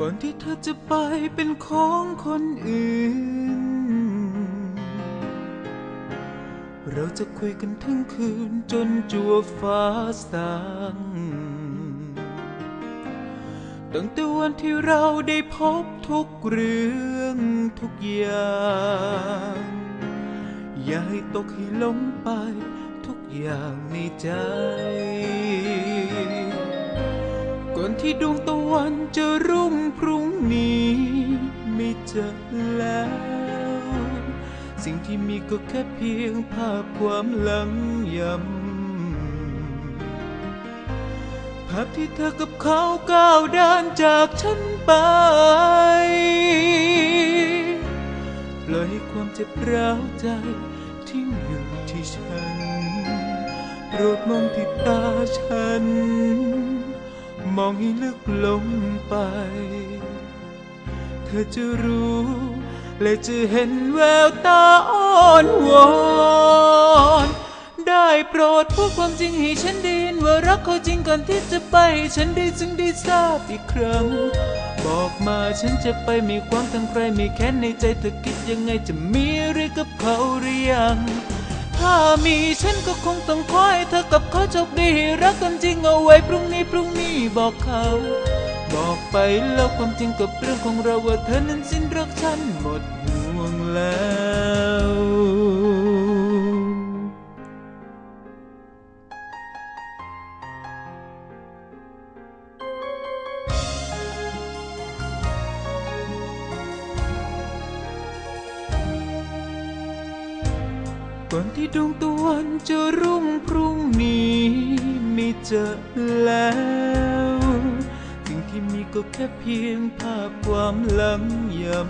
ก่อนที่เธอจะไปเป็นของคนอื่น เราจะคุยกันทั้งคืนจนจัวฟ้าสางตั้งแต่วันที่เราได้พบทุกเรื่องทุกอย่างอย่าให้ตกให้หลงไปทุกอย่างในใจ อนที่ดวงตะวันจะรุ่งพรุ่งนี้ไม่เจอแล้ว สิ่งที่มีก็แค่เพียงภาพความหลังยำภาพที่เธอกับเขาก้าวเดินจากฉันไปปล่อยให้ความเจ็บร้าวใจทิ้งอยู่ที่ฉันโปรดมองที่ตาฉัน มองให้ลึกลงไป เธอจะรู้ และจะเห็นแววตาอ่อนวอนได้โปรดพูดความจริงให้ฉันได้ยินว่ารักเขาจริงก่อนที่จะไป ฉันได้จึงได้ทราบอีกครั้ง บอกมาฉันจะไปมีความทั้งใครมีแค้นในใจเธอคิดยังไงจะมีอะไรกับเขาหรือยัง ถ้ามีฉันก็คงต้องคอยเธอกับเขาโชคดีรักกันจริงเอาไว้พรุ่งนี้พรุ่งนี้บอกเขา บอกไปแล้วความจริงกับเรื่องของเราว่าเธอนั้นสิ้นรักฉันหมดห่วงแล้ว ก่อนที่ดวงตะวันจะรุ่งพรุ่งนี้ไม่เจอแล้วสิ่งที่มีก็แค่เพียงภาพความหลังยำ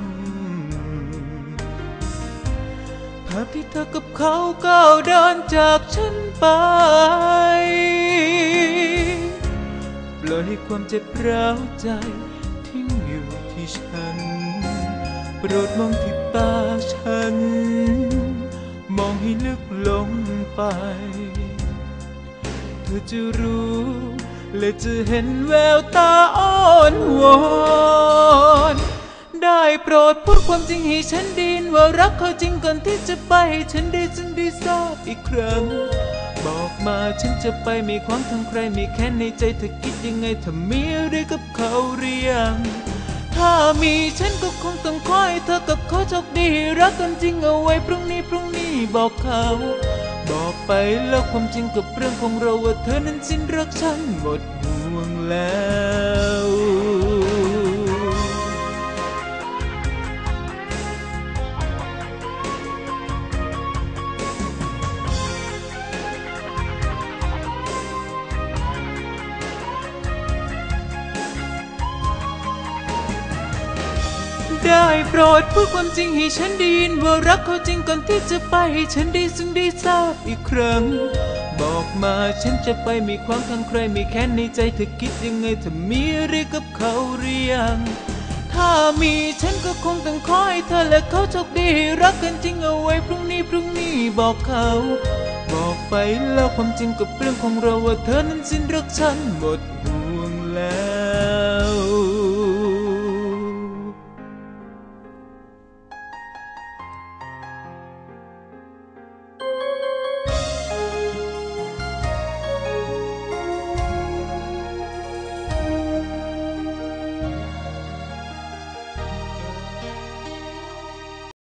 ภาพที่เธอกับเขาก้าวเดินจากฉันไปปล่อยให้ความเจ็บร้าวใจทิ้งอยู่ที่ฉัน โปรดมองที่ตาฉัน ไป เธอจะรู้ และจะเห็นแววตาอ่อนวอนได้โปรดพูดความจริงให้ฉันดินว่ารักเขาจริงก่อนที่จะไปให้ฉันได้จึงได้ทราบอีกครั้ง บอกมาฉันจะไปมีความทั้งใครมีแค่ในใจเธอคิดยังไงถ้ามีอะไรกับเขาหรือยังถ้ามีฉันก็คงต้องคอยเธอกับเขาโชคดี รักกันจริงเอาไว้พรุ่งนี้พรุ่งนี้บอกเขา บอกไปแล้วความจริงกับเรื่องของเราว่าเธอนั้นสิ้นรักฉันหมดห่วงแล้ว ได้โปรดพูดความจริงให้ฉันได้ยินว่ารักเขาจริงก่อนที่จะไปให้ฉันได้ซึ่งได้ทราบอีกครั้ง บอกมาฉันจะไปมีความข้างใครมีแค้นในใจเธอคิดยังไงถ้ามีอะไรกับเขาหรือยังถ้ามีฉันก็คงต้องคอยเธอและเขาโชคดีรักกันจริงเอาไว้พรุ่งนี้พรุ่งนี้บอกเขา บอกไปแล้วความจริงกับเรื่องของเราว่าเธอนั้นสิ้นรักฉันหมดห่วงแล้ว